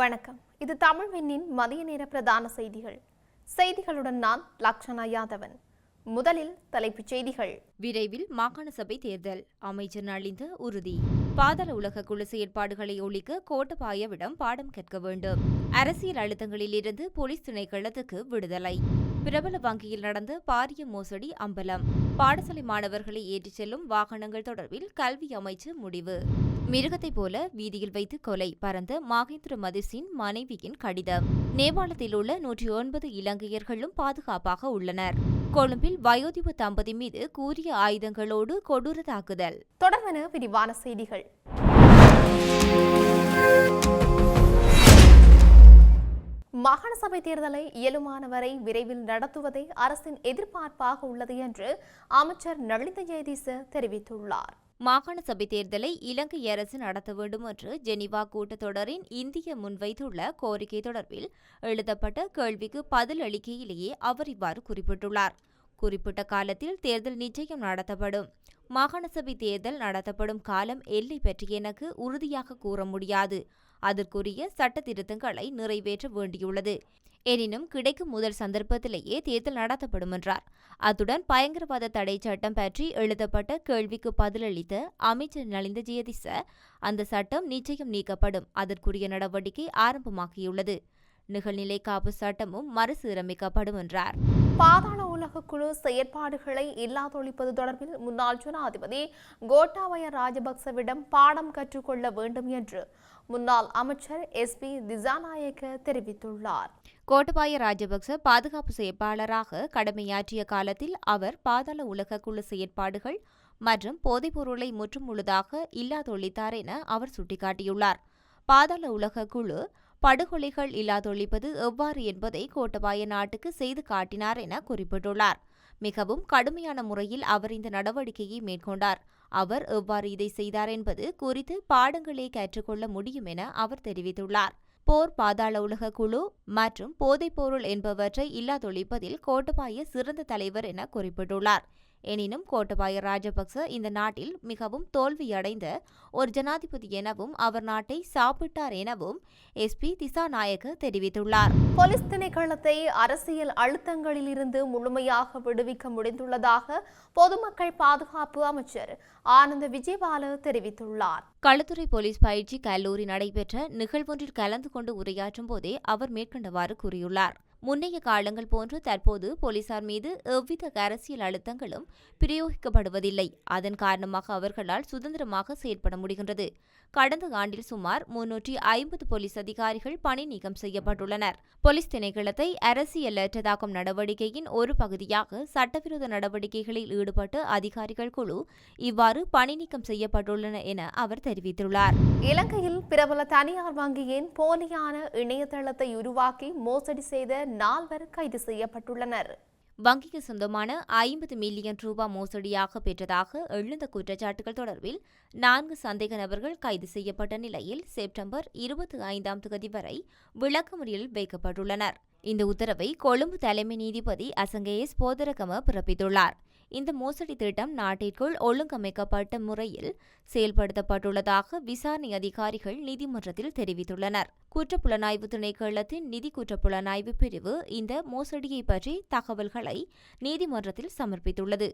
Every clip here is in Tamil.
வணக்கம். இது தமிழ் விண்ணின் மதிய நேர பிரதான செய்திகள். செய்திகளுடன் நான் லக்ஷனா யாதவன். முதலில் தலைப்புச் செய்திகள். விரைவில் மாகாண சபை தேர்தல். அமைச்சர் நலிந்த உறுதி. பாதாள உலக குழு செயற்பாடுகளை ஒழிக்க கோட்டபாயவிடம் பாடம் கற்க வேண்டும். அரசியல் அழுத்தங்களிலிருந்து போலீஸ் திணைக்களத்துக்கு விடுதலை. பிரபல வங்கியில் நடந்த பாரிய மோசடி அம்பலம். பாடசாலை மாணவர்களை ஏற்றிச் செல்லும் வாகனங்கள் தொடர்பில் கல்வி அமைச்சு முடிவு. மிருகத்தைப் போல வீதியில் வைத்து கொலை பறந்த மகேந்திர மதிசின் மனைவியின் கடிதம். நேபாளத்தில் உள்ள நூற்றி ஒன்பது இலங்கையர்களும் பாதுகாப்பாக உள்ளனர். கொழும்பில் வயோதிப தம்பதி மீது கூறிய ஆயுதங்களோடு கொடூர தாக்குதல். தொடர்வன விரிவான செய்திகள். மாகாண சபை தேர்தலை இயலுமானவரை விரைவில் நடத்துவதே அரசின் எதிர்பார்ப்பாக உள்ளது என்று அமைச்சர் நளிந்த ஜெயதீச தெரிவித்துள்ளார். மாகாண சபை தேர்தலை இலங்கை அரசு நடத்த வேண்டும் என்று ஜெனீவா கூட்டத்தொடரின் இந்திய முன்வைத்துள்ள கோரிக்கை தொடர்பில் எழுதப்பட்ட கேள்விக்கு பதில் அளிக்கையிலேயே அவர் இவ்வாறு குறிப்பிட்டுள்ளார். குறிப்பிட்ட காலத்தில் தேர்தல் நிச்சயம் நடத்தப்படும். மாகாண சபை தேர்தல் நடத்தப்படும் காலம் எல்லை பற்றி எனக்கு உறுதியாக கூற முடியாது. அதற்குரிய சட்ட திருத்தங்களை நிறைவேற்ற வேண்டியுள்ளது. எனினும் கிடைக்கும் முதல் சந்தர்ப்பத்திலேயே தேர்தல் நடத்தப்படும் என்றார் அத்துடன் பயங்கரவாத தடை சட்டம் பற்றி எழுதப்பட்ட கேள்விக்கு பதிலளித்த அமைச்சர் நலிந்த ஜெயதிச அந்த சட்டம் நிச்சயம் நீக்கப்படும். அதற்குரிய நடவடிக்கை ஆரம்பமாகியுள்ளது. நிகழ்நிலை காப்பு சட்டமும் மறுசீரமைக்கப்படும் என்றார் பாதாள உலக குழு செயற்பாடுகளை இல்லாதொழிப்பது தொடர்பில் முன்னாள் ஜனாதிபதி கோட்டாபய ராஜபக்சவிடம் பாடம் கற்றுக்கொள்ள வேண்டும் என்று முன்னாள் அமைச்சர் எஸ் பி திசாநாயக்க தெரிவித்துள்ளார். கோட்டபாய ராஜபக்ச பாதுகாப்பு செயற்பாளராக கடமையாற்றிய காலத்தில் அவர் பாதாள உலக குழு செயற்பாடுகள் மற்றும் போதைப்பொருளை முற்றுமுழுதாக இல்லாதொழித்தார் என அவர் சுட்டிக்காட்டியுள்ளார். பாதாள உலக குழு படுகொலைகள் இல்லாதொழிப்பது எவ்வாறு என்பதை கோட்டபாய நாட்டுக்கு செய்து காட்டினார் என குறிப்பிட்டுள்ளார். மிகவும் கடுமையான முறையில் அவர் இந்த நடவடிக்கையை மேற்கொண்டார். அவர் எவ்வாறு இதை செய்தார் என்பது குறித்து பாடங்களை கற்றுக்கொள்ள முடியும் என அவர் தெரிவித்துள்ளார். போர் பாதாள உலக குழு மற்றும் போதைப்பொருள் என்பவற்றை இல்லாதொழிப்பதில் கோட்டபாய சிறந்த தலைவர் என குறிப்பிட்டுள்ளார். எனினும் கோட்டபாய ராஜபக்ச இந்த நாட்டில் மிகவும் தோல்வியடைந்த ஒரு ஜனாதிபதி எனவும் அவர் நாட்டை சாப்பிட்டார் எனவும் எஸ்பி திசாநாயக்க தெரிவித்துள்ளார். போலீஸ் திணைக்களத்தை அரசியல் அழுத்தங்களிலிருந்து முழுமையாக விடுவிக்க முடிந்துள்ளதாக பொதுமக்கள் பாதுகாப்பு அமைச்சர் ஆனந்த விஜயபால தெரிவித்துள்ளார். களுத்துறை போலீஸ் பயிற்சி கல்லூரி நடைபெற்ற நிகழ்வொன்றில் கலந்து கொண்டு உரையாற்றும் போதே அவர் மேற்கண்டவாறு கூறியுள்ளார். முன்னைய காலங்கள் போன்று தற்போது போலீசார் மீது எவ்வித அரசியல் அழுத்தங்களும் பிரயோகிக்கப்படுவதில்லை. அதன் காரணமாக அவர்களால் சுதந்திரமாக செயல்பட முடிகின்றது. கடந்த ஆண்டில் சுமார் முன்னூற்றி ஐம்பது போலீஸ் அதிகாரிகள் பணி நீக்கம் செய்யப்பட்டுள்ளனர். போலீஸ் திணைக்களத்தை அரசியலற்றதாக்கும் நடவடிக்கையின் ஒரு பகுதியாக சட்டவிரோத நடவடிக்கைகளில் ஈடுபட்ட அதிகாரிகள் குழு இவ்வாறு பணி நீக்கம் செய்யப்பட்டுள்ளன என அவர் தெரிவித்துள்ளார். இலங்கையில் பிரபல தனியார் வங்கியின் போலியான இணையதளத்தை உருவாக்கி மோசடி செய்த நால்வர் கைது செய்யப்பட்டுள்ளனர். வங்கிக்கு சொந்தமான ஐம்பது மில்லியன் ரூபாய் மோசடியாக பெற்றதாக எழுந்த குற்றச்சாட்டுகள் தொடர்பில் நான்கு சந்தேக நபர்கள் கைது செய்யப்பட்ட நிலையில் செப்டம்பர் இருபத்தி ஐந்தாம் தேதி வரை விளக்கமறியலில் வைக்கப்பட்டுள்ளனர். இந்த உத்தரவை கொழும்பு தலைமை நீதிபதி அசங்கேஸ் போதரகம பிறப்பித்துள்ளார். இந்த மோசடி திட்டம் நாட்டிற்குள் ஒழுங்கமைக்கப்பட்ட முறையில் செயல்படுத்தப்பட்டுள்ளதாக விசாரணை அதிகாரிகள் நீதிமன்றத்தில் தெரிவித்துள்ளனர். குற்றப்புலனாய்வு திணைக்களத்தின் நிதி குற்றப்புலனாய்வு பிரிவு இந்த மோசடியை பற்றி தகவல்களை நீதிமன்றத்தில் சமர்ப்பித்துள்ளது.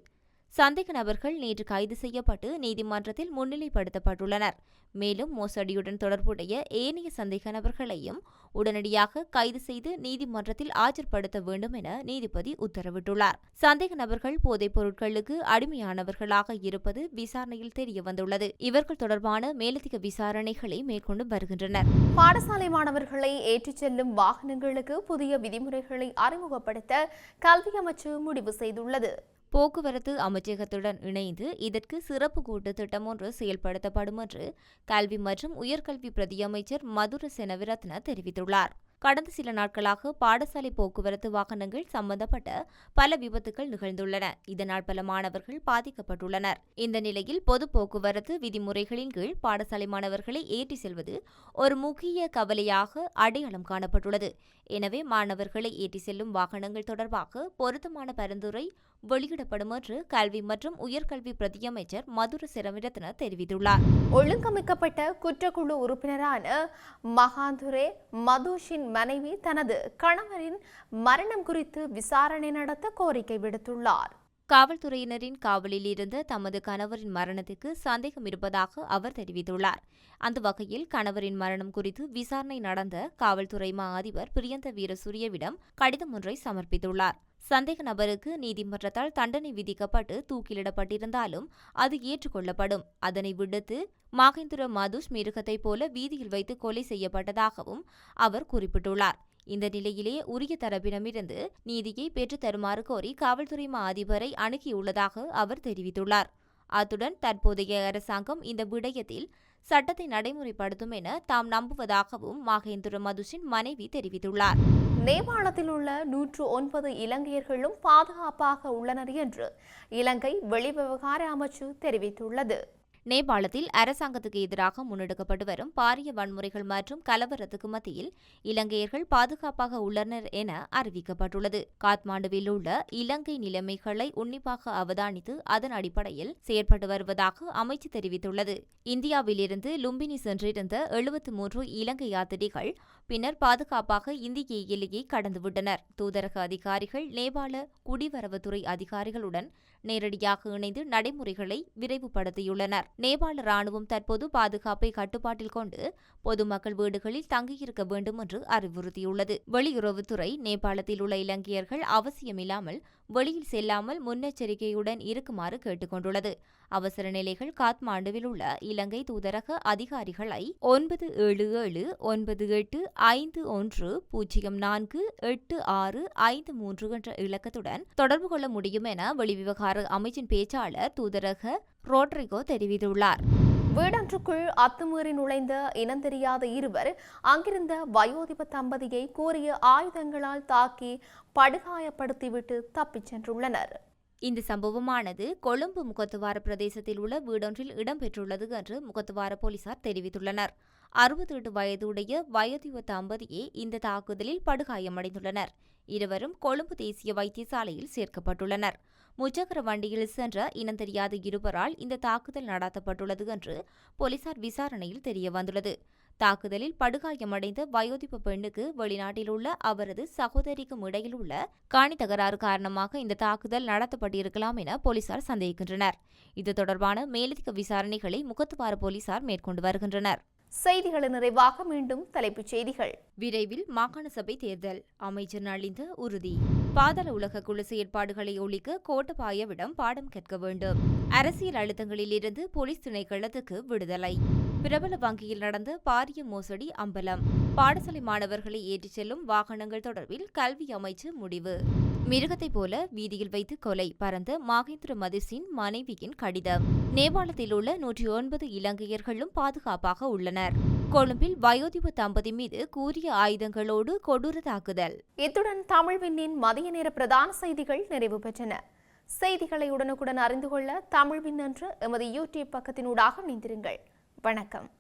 சந்தேக நபர்கள் நேற்று கைது செய்யப்பட்டு நீதிமன்றத்தில் முன்னிலைப்படுத்தப்பட்டுள்ளனர். மேலும் மோசடியுடன் தொடர்புடைய ஏனைய சந்தேக நபர்களையும் உடனடியாக கைது செய்து நீதிமன்றத்தில் ஆஜர்படுத்த வேண்டும் என நீதிபதி உத்தரவிட்டுள்ளார். சந்தேக நபர்கள் போதைப் பொருட்களுக்கு அடிமையானவர்களாக இருப்பது விசாரணையில் தெரியவந்துள்ளது இவர்கள் தொடர்பான மேலதிக விசாரணைகளை மேற்கொண்டு வருகின்றனர். பாடசாலை மாணவர்களை ஏற்றிச் செல்லும் வாகனங்களுக்கு புதிய விதிமுறைகளை அறிமுகப்படுத்த கல்வி அமைச்சு முடிவு செய்துள்ளது. போக்குவரத்து அமைச்சகத்துடன் இணைந்து இதற்கு சிறப்பு கூட்டு திட்டம் ஒன்று செயல்படுத்தப்படும் என்று கல்வி மற்றும் உயர்கல்வி பிரதியமைச்சர் மதுர செனவிரத்ன தெரிவித்துள்ளார். கடந்த சில நாட்களாக பாடசாலை போக்குவரத்து வாகனங்கள் சம்பந்தப்பட்ட பல விபத்துகள் நிகழ்ந்துள்ளன. இதனால் பல மாணவர்கள் பாதிக்கப்பட்டுள்ளனர். இந்த நிலையில் பொது போக்குவரத்து விதிமுறைகளின் கீழ் பாடசாலை மாணவர்களை ஏற்றி செல்வது ஒரு முக்கிய கவலையாக அடையாளம் காணப்பட்டுள்ளது. எனவே மாணவர்களை ஏற்றி செல்லும் வாகனங்கள் தொடர்பாக பொருத்தமான பரிந்துரை வெளியிடப்படும் என்று கல்வி மற்றும் உயர்கல்வி பிரதியமைச்சர் மதுர சிரமிரத்ன தெரிவித்துள்ளார். ஒழுங்கமைக்கப்பட்ட குற்றக்குழு உறுப்பினரான மகாந்துரே மதுஷின் மனைவி தனது கணவரின் மரணம் குறித்து விசாரணை நடத்த கோரிக்கை விடுத்துள்ளார். காவல்துறையினரின் காவலில் இருந்த தமது கணவரின் மரணத்துக்கு சந்தேகம் இருப்பதாக அவர் தெரிவித்துள்ளார். அந்த வகையில் கணவரின் மரணம் குறித்து விசாரணை நடந்த காவல்துறை மா அதிபர் பிரியந்த வீரசூரியவிடம் கடிதம் ஒன்றை சமர்ப்பித்துள்ளார். சந்தேக நபருக்கு நீதிமன்றத்தால் தண்டனை விதிக்கப்பட்டு தூக்கிலிடப்பட்டிருந்தாலும் அது ஏற்றுக்கொள்ளப்படும். அதனை விடுத்து மாகேந்திர மதுஷ் மிருகத்தைப் போல வீதியில் வைத்து கொலை செய்யப்பட்டதாகவும் அவர் குறிப்பிட்டுள்ளார். இந்த நிலையிலே உரிய தரப்பிடமிருந்து நீதியை பெற்றுத் தருமாறு கோரி காவல்துறை மா அதிபரை அணுகியுள்ளதாக அவர் தெரிவித்துள்ளார். அத்துடன் தற்போதைய அரசாங்கம் இந்த விடயத்தில் சட்டத்தை நடைமுறைப்படுத்தும் என தாம் நம்புவதாகவும் மகேந்திர மதுஷின் மனைவி தெரிவித்துள்ளார். நேபாளத்தில் உள்ள நூற்று ஒன்பது இலங்கையர்களும் பாதுகாப்பாக உள்ளனர் என்று இலங்கை வெளிவிவகார அமைச்சு தெரிவித்துள்ளது. நேபாளத்தில் அரசாங்கத்துக்கு எதிராக முன்னெடுக்கப்பட்டு வரும் பாரிய வன்முறைகள் மற்றும் கலவரத்துக்கு மத்தியில் இலங்கையர்கள் பாதுகாப்பாக உள்ளனர் என அறிவிக்கப்பட்டுள்ளது. காத்மாண்டுவில் உள்ள இலங்கை நிலைமைகளை உன்னிப்பாக அவதானித்து அதன் அடிப்படையில் செயற்பட்டு வருவதாக அமைச்சு தெரிவித்துள்ளது. இந்தியாவிலிருந்து லும்பினி சென்றிருந்த எழுபத்து மூன்று இலங்கை யாத்திரிகள் பின்னர் பாதுகாப்பாக இந்திய எல்லையை கடந்துவிட்டனர். தூதரக அதிகாரிகள் நேபாள குடிவரவுத்துறை அதிகாரிகளுடன் நேரடியாக இணைந்து நடைமுறைகளை விரைவுபடுத்தியுள்ளனர். நேபாள ராணுவம் தற்போது பாதுகாப்பை கட்டுப்பாட்டில் கொண்டு பொதுமக்கள் வீடுகளில் தங்கியிருக்க வேண்டும் என்று அறிவுறுத்தியுள்ளது. வெளியுறவுத்துறை நேபாளத்தில் உள்ள இலங்கையர்கள் அவசியமில்லாமல் வெளியில் செல்லாமல் முன்னெச்சரிக்கையுடன் இருக்குமாறு கேட்டுக்கொண்டுள்ளது. அவசர நிலைகள் காத்மாண்டுவில் உள்ள இலங்கை தூதரக அதிகாரிகளை ஒன்பது ஏழு ஏழு ஒன்பது எட்டு ஐந்து ஒன்று பூஜ்ஜியம் நான்கு எட்டு ஆறு ஐந்து மூன்று என்ற இலக்கத்துடன் தொடர்பு கொள்ள முடியும் என வெளிவிவகார அமைச்சின் பேச்சாளர் தூதரக ரோட்ரிகோ தெரிவித்துள்ளார். வீடொன்றுக்குள் அத்துமீறி நுழைந்த இனந்தெரியாத இருவர் அங்கிருந்த வயோதிப தம்பதியை கூறிய ஆயுதங்களால் தாக்கி படுகாயப்படுத்திவிட்டு தப்பிச் சென்றுள்ளனர். இந்த சம்பவமானது கொழும்பு முகத்துவார பிரதேசத்தில் உள்ள வீடொன்றில் இடம்பெற்றுள்ளது என்று முகத்துவார போலீசார் தெரிவித்துள்ளனர். அறுபத்தி எட்டு வயதுடைய வயோதிப தம்பதியே இந்த தாக்குதலில் படுகாயமடைந்துள்ளனர். இருவரும் கொழும்பு தேசிய வைத்தியசாலையில் சேர்க்கப்பட்டுள்ளனர். முச்சக்கர வண்டியில் சென்ற இனம் தெரியாத இருவரால் இந்த தாக்குதல் நடாத்தப்பட்டுள்ளது என்று போலீசார் விசாரணையில் தெரியவந்துள்ளது தாக்குதலில் படுகாயமடைந்த வயோதிப்பு பெண்ணுக்கு வெளிநாட்டில் உள்ள அவரது சகோதரிக்கும் இடையில் உள்ள காணி தகராறு காரணமாக இந்த தாக்குதல் நடத்தப்பட்டிருக்கலாம் என போலீசார் சந்தேகிக்கின்றனர். இது தொடர்பான மேலதிக விசாரணைகளை முகத்துவார போலீசார் மேற்கொண்டு வருகின்றனர். செய்திகளின் நிறைவாக மீண்டும் தலைப்புச் செய்திகள். விரைவில் மாகாண சபை தேர்தல். அமைச்சர் நலிந்த உறுதி. பாதாள உலக குழு செயற்பாடுகளை ஒழிக்க கோட்டபாயவிடம் பாடம் கற்க வேண்டும். அரசியல் அழுத்தங்களில் இருந்து போலீஸ் திணைக்களத்துக்கு விடுதலை. பிரபல வங்கியில் நடந்த பாரிய மோசடி அம்பலம். பாடசாலை மாணவர்களை ஏற்றிச் செல்லும் வாகனங்கள் தொடர்பில் கல்வி அமைச்சு முடிவு. மிருகத்தைப் போல வீதியில் வைத்து கொலை பறந்த மாகேந்திர மதிசின் மனைவியின் கடிதம். நேபாளத்தில் உள்ள நூற்றி ஒன்பது இலங்கையர்களும் பாதுகாப்பாக உள்ளனர். கொழும்பில் வயோதிப தம்பதி மீது கூறிய ஆயுதங்களோடு கொடூர தாக்குதல். இத்துடன் தமிழ் விண்ணின் மதிய நேர பிரதான செய்திகள் நிறைவு பெற்றன. செய்திகளை உடனுக்குடன் அறிந்து கொள்ள தமிழ் விண்ணன்று எமது யூடியூப் பக்கத்தினூடாக இணைந்திருங்கள். வணக்கம்.